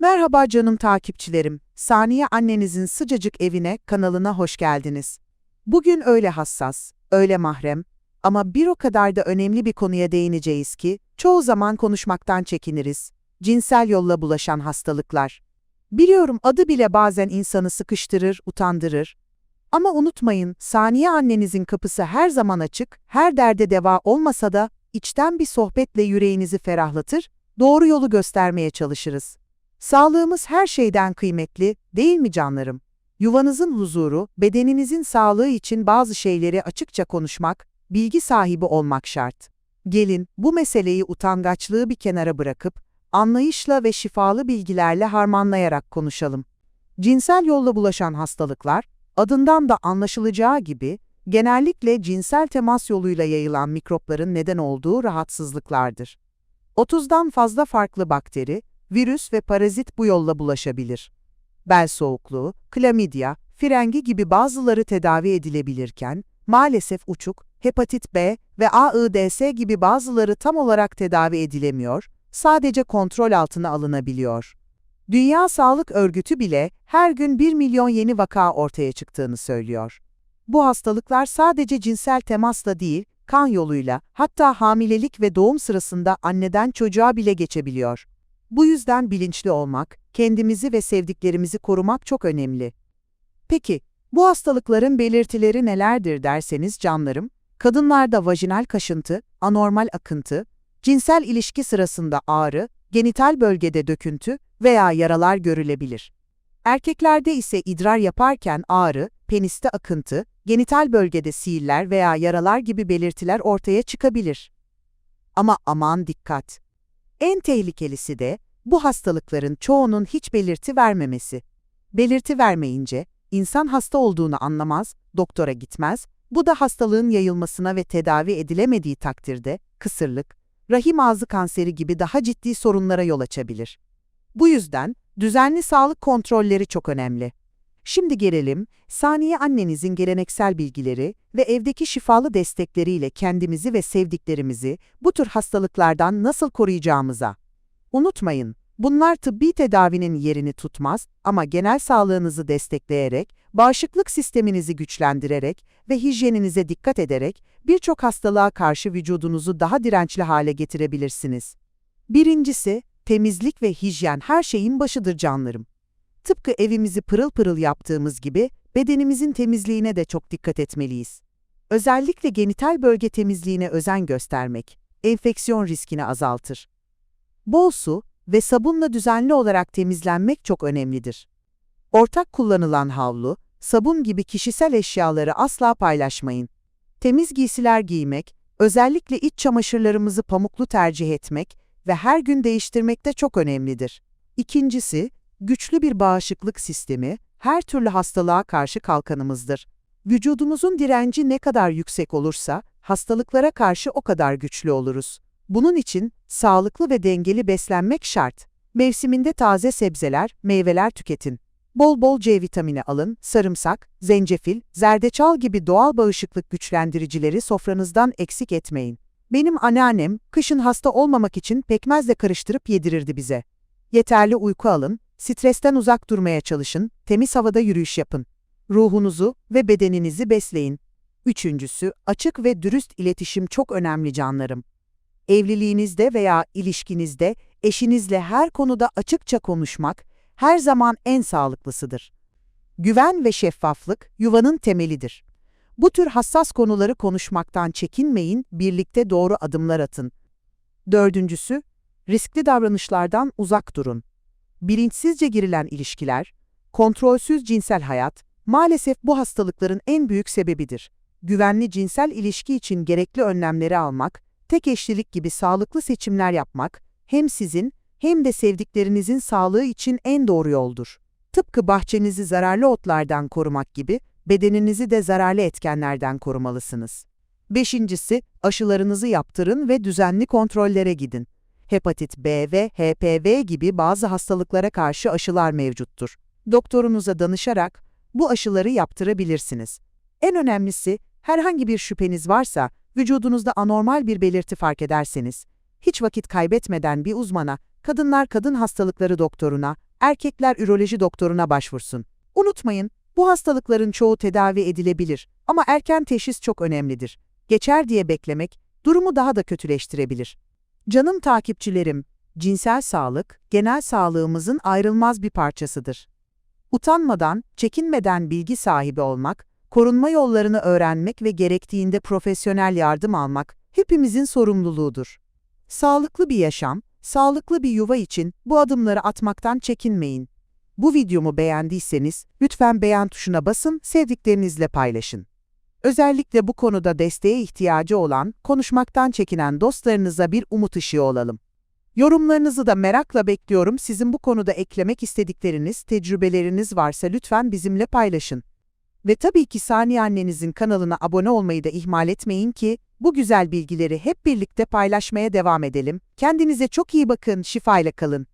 Merhaba canım takipçilerim. Saniye annenizin sıcacık evine, kanalına hoş geldiniz. Bugün öyle hassas, öyle mahrem ama bir o kadar da önemli bir konuya değineceğiz ki çoğu zaman konuşmaktan çekiniriz. Cinsel yolla bulaşan hastalıklar. Biliyorum adı bile bazen insanı sıkıştırır, utandırır. Ama unutmayın, Saniye annenizin kapısı her zaman açık, her derde deva olmasa da içten bir sohbetle yüreğinizi ferahlatır, doğru yolu göstermeye çalışırız. Sağlığımız her şeyden kıymetli, değil mi canlarım? Yuvanızın huzuru, bedeninizin sağlığı için bazı şeyleri açıkça konuşmak, bilgi sahibi olmak şart. Gelin, bu meseleyi utangaçlığı bir kenara bırakıp, anlayışla ve şifalı bilgilerle harmanlayarak konuşalım. Cinsel yolla bulaşan hastalıklar, adından da anlaşılacağı gibi, genellikle cinsel temas yoluyla yayılan mikropların neden olduğu rahatsızlıklardır. 30'dan fazla farklı bakteri, virüs ve parazit bu yolla bulaşabilir. Bel soğukluğu, klamidya, frengi gibi bazıları tedavi edilebilirken, maalesef uçuk, hepatit B ve AIDS gibi bazıları tam olarak tedavi edilemiyor, sadece kontrol altına alınabiliyor. Dünya Sağlık Örgütü bile her gün 1 milyon yeni vaka ortaya çıktığını söylüyor. Bu hastalıklar sadece cinsel temasla değil, kan yoluyla, hatta hamilelik ve doğum sırasında anneden çocuğa bile geçebiliyor. Bu yüzden bilinçli olmak, kendimizi ve sevdiklerimizi korumak çok önemli. Peki, bu hastalıkların belirtileri nelerdir derseniz canlarım, kadınlarda vajinal kaşıntı, anormal akıntı, cinsel ilişki sırasında ağrı, genital bölgede döküntü veya yaralar görülebilir. Erkeklerde ise idrar yaparken ağrı, peniste akıntı, genital bölgede siiller veya yaralar gibi belirtiler ortaya çıkabilir. Ama aman dikkat! En tehlikelisi de bu hastalıkların çoğunun hiç belirti vermemesi. Belirti vermeyince insan hasta olduğunu anlamaz, doktora gitmez, bu da hastalığın yayılmasına ve tedavi edilemediği takdirde kısırlık, rahim ağzı kanseri gibi daha ciddi sorunlara yol açabilir. Bu yüzden düzenli sağlık kontrolleri çok önemli. Şimdi gelelim, saniye annenizin geleneksel bilgileri ve evdeki şifalı destekleriyle kendimizi ve sevdiklerimizi bu tür hastalıklardan nasıl koruyacağımıza. Unutmayın, bunlar tıbbi tedavinin yerini tutmaz ama genel sağlığınızı destekleyerek, bağışıklık sisteminizi güçlendirerek ve hijyeninize dikkat ederek birçok hastalığa karşı vücudunuzu daha dirençli hale getirebilirsiniz. Birincisi, temizlik ve hijyen her şeyin başıdır canlarım. Tıpkı evimizi pırıl pırıl yaptığımız gibi bedenimizin temizliğine de çok dikkat etmeliyiz. Özellikle genital bölge temizliğine özen göstermek, enfeksiyon riskini azaltır. Bol su ve sabunla düzenli olarak temizlenmek çok önemlidir. Ortak kullanılan havlu, sabun gibi kişisel eşyaları asla paylaşmayın. Temiz giysiler giymek, özellikle iç çamaşırlarımızı pamuklu tercih etmek ve her gün değiştirmek de çok önemlidir. İkincisi, güçlü bir bağışıklık sistemi her türlü hastalığa karşı kalkanımızdır. Vücudumuzun direnci ne kadar yüksek olursa, hastalıklara karşı o kadar güçlü oluruz. Bunun için sağlıklı ve dengeli beslenmek şart. Mevsiminde taze sebzeler, meyveler tüketin. Bol bol C vitamini alın, sarımsak, zencefil, zerdeçal gibi doğal bağışıklık güçlendiricileri sofranızdan eksik etmeyin. Benim anneannem, kışın hasta olmamak için pekmezle karıştırıp yedirirdi bize. Yeterli uyku alın, stresten uzak durmaya çalışın, temiz havada yürüyüş yapın. Ruhunuzu ve bedeninizi besleyin. Üçüncüsü, açık ve dürüst iletişim çok önemli canlarım. Evliliğinizde veya ilişkinizde eşinizle her konuda açıkça konuşmak her zaman en sağlıklısıdır. Güven ve şeffaflık yuvanın temelidir. Bu tür hassas konuları konuşmaktan çekinmeyin, birlikte doğru adımlar atın. Dördüncüsü, riskli davranışlardan uzak durun. Bilinçsizce girilen ilişkiler, kontrolsüz cinsel hayat, maalesef bu hastalıkların en büyük sebebidir. Güvenli cinsel ilişki için gerekli önlemleri almak, tek eşlilik gibi sağlıklı seçimler yapmak, hem sizin hem de sevdiklerinizin sağlığı için en doğru yoldur. Tıpkı bahçenizi zararlı otlardan korumak gibi, bedeninizi de zararlı etkenlerden korumalısınız. Beşincisi, aşılarınızı yaptırın ve düzenli kontrollere gidin. Hepatit B ve HPV gibi bazı hastalıklara karşı aşılar mevcuttur. Doktorunuza danışarak bu aşıları yaptırabilirsiniz. En önemlisi, herhangi bir şüpheniz varsa, vücudunuzda anormal bir belirti fark ederseniz, hiç vakit kaybetmeden bir uzmana, kadınlar kadın hastalıkları doktoruna, erkekler üroloji doktoruna başvursun. Unutmayın, bu hastalıkların çoğu tedavi edilebilir ama erken teşhis çok önemlidir. Geçer diye beklemek durumu daha da kötüleştirebilir. Canım takipçilerim, cinsel sağlık, genel sağlığımızın ayrılmaz bir parçasıdır. Utanmadan, çekinmeden bilgi sahibi olmak, korunma yollarını öğrenmek ve gerektiğinde profesyonel yardım almak hepimizin sorumluluğudur. Sağlıklı bir yaşam, sağlıklı bir yuva için bu adımları atmaktan çekinmeyin. Bu videomu beğendiyseniz lütfen beğen tuşuna basın, sevdiklerinizle paylaşın. Özellikle bu konuda desteğe ihtiyacı olan, konuşmaktan çekinen dostlarınıza bir umut ışığı olalım. Yorumlarınızı da merakla bekliyorum. Sizin bu konuda eklemek istedikleriniz, tecrübeleriniz varsa lütfen bizimle paylaşın. Ve tabii ki Saniye annenizin kanalına abone olmayı da ihmal etmeyin ki bu güzel bilgileri hep birlikte paylaşmaya devam edelim. Kendinize çok iyi bakın, şifayla kalın.